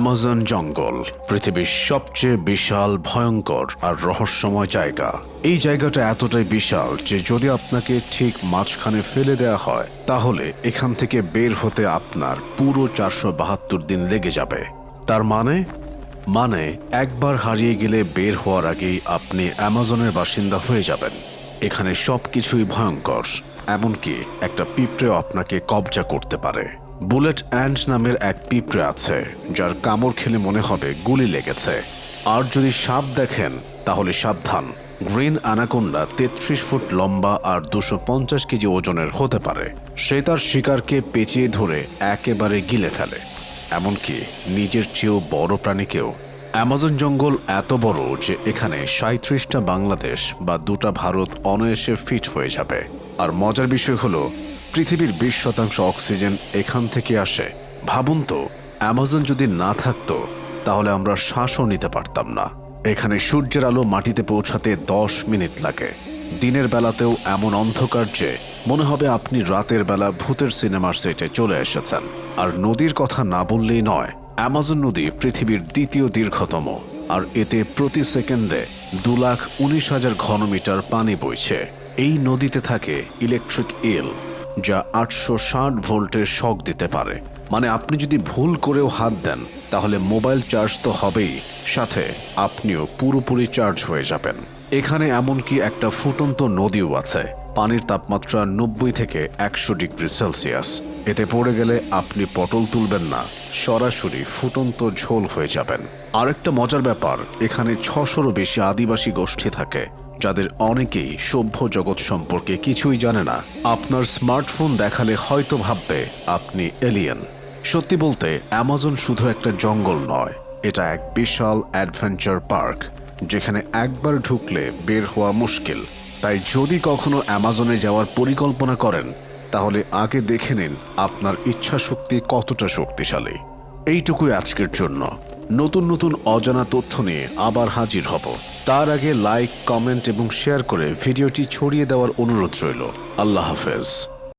Amazon জঙ্গল, পৃথিবীর সবচেয়ে বিশাল, ভয়ঙ্কর আর রহস্যময় জায়গা। এই জায়গাটা এতটাই বিশাল যে যদি আপনাকে ঠিক মাঝখানে ফেলে দেওয়া হয়, তাহলে এখান থেকে বের হতে আপনার পুরো চারশো বাহাত্তর দিন লেগে যাবে। তার মানে? মানে একবার হারিয়ে গেলে বের হওয়ার আগেই আপনি অ্যামাজনের বাসিন্দা হয়ে যাবেন। এখানে সবকিছুই ভয়ঙ্কর, এমনকি একটা পিঁপড়েও আপনাকে কবজা করতে পারে। বুলেট অ্যান্ড নামের এক পিঁপড়ে আছে, যার কামড় খেলে মনে হবে গুলি লেগেছে। আর যদি সাপ দেখেন, তাহলে সাবধান। গ্রিন অ্যানাকোন্ডা তেত্রিশ ফুট লম্বা আর দুশো পঞ্চাশ কেজি ওজনের হতে পারে। সে তার শিকারকে পেঁচিয়ে ধরে একেবারে গিলে ফেলে। এমনকি নিজের চেয়েও বড় প্রাণীকেও। অ্যামাজন জঙ্গল এত বড় যে এখানে সাঁত্রিশটা বাংলাদেশ বা দুটা ভারত অনায়াসে ফিট হয়ে যাবে। আর মজার বিষয় হলো পৃথিবীর বিশ শতাংশ অক্সিজেন এখান থেকে আসে। ভাবুন তো, অ্যামাজন যদি না থাকতো, তাহলে আমরা শ্বাসও নিতে পারতাম না। এখানে সূর্যের আলো মাটিতে পৌঁছাতে দশ মিনিট লাগে। দিনের বেলাতেও এমন অন্ধকার যে, মনে হবে আপনি রাতের বেলা ভূতের সিনেমার সেটে চলে এসেছেন। আর নদীর কথা না বললেই নয়, অ্যামাজন নদী পৃথিবীর দ্বিতীয় দীর্ঘতম। আর এতে প্রতি সেকেন্ডে দু লাখ উনিশ হাজার ঘনমিটার পানি বইছে। এই নদীতে থাকে ইলেকট্রিক ইল। যা আটশো ষাট ভোল্টের শক দিতে পারে। মানে আপনি যদি ভুল করেও হাত দেন, তাহলে মোবাইল চার্জ তো হবেই। সাথে আপনিও পুরোপুরি চার্জ হয়ে যাবেন। এখানে এমনকি একটা ফুটন্ত নদীও আছে। পানির তাপমাত্রা নব্বই থেকে একশো ডিগ্রি সেলসিয়াস। এতে পড়ে গেলে আপনি পটল তুলবেন না, সরাসরি ফুটন্ত ঝোল হয়ে যাবেন। আরেকটা মজার ব্যাপার, এখানে ছশোরও বেশি আদিবাসী গোষ্ঠী থাকে। যাদের অনেকেই সভ্য জগৎ সম্পর্কে কিছুই জানে না, আপনার স্মার্টফোন দেখালে হয়তো ভাববে, আপনি এলিয়েন সত্যি বলতে অ্যামাজন শুধু একটা জঙ্গল নয়, এটা এক বিশাল অ্যাডভেঞ্চার পার্ক যেখানে একবার ঢুকলে বের হওয়া মুশকিল। তাই যদি কখনো অ্যামাজনে যাওয়ার পরিকল্পনা করেন, তাহলে আগে দেখে নিন আপনার ইচ্ছা শক্তি কতটা শক্তিশালী। এইটুকুই আজকের জন্য। নতুন নতুন অজানা তথ্য নিয়ে আবার হাজির হব। তার আগে লাইক কমেন্ট এবং শেয়ার করে ভিডিওটি ছড়িয়ে দেওয়ার অনুরোধ রইল। আল্লাহ হাফেজ।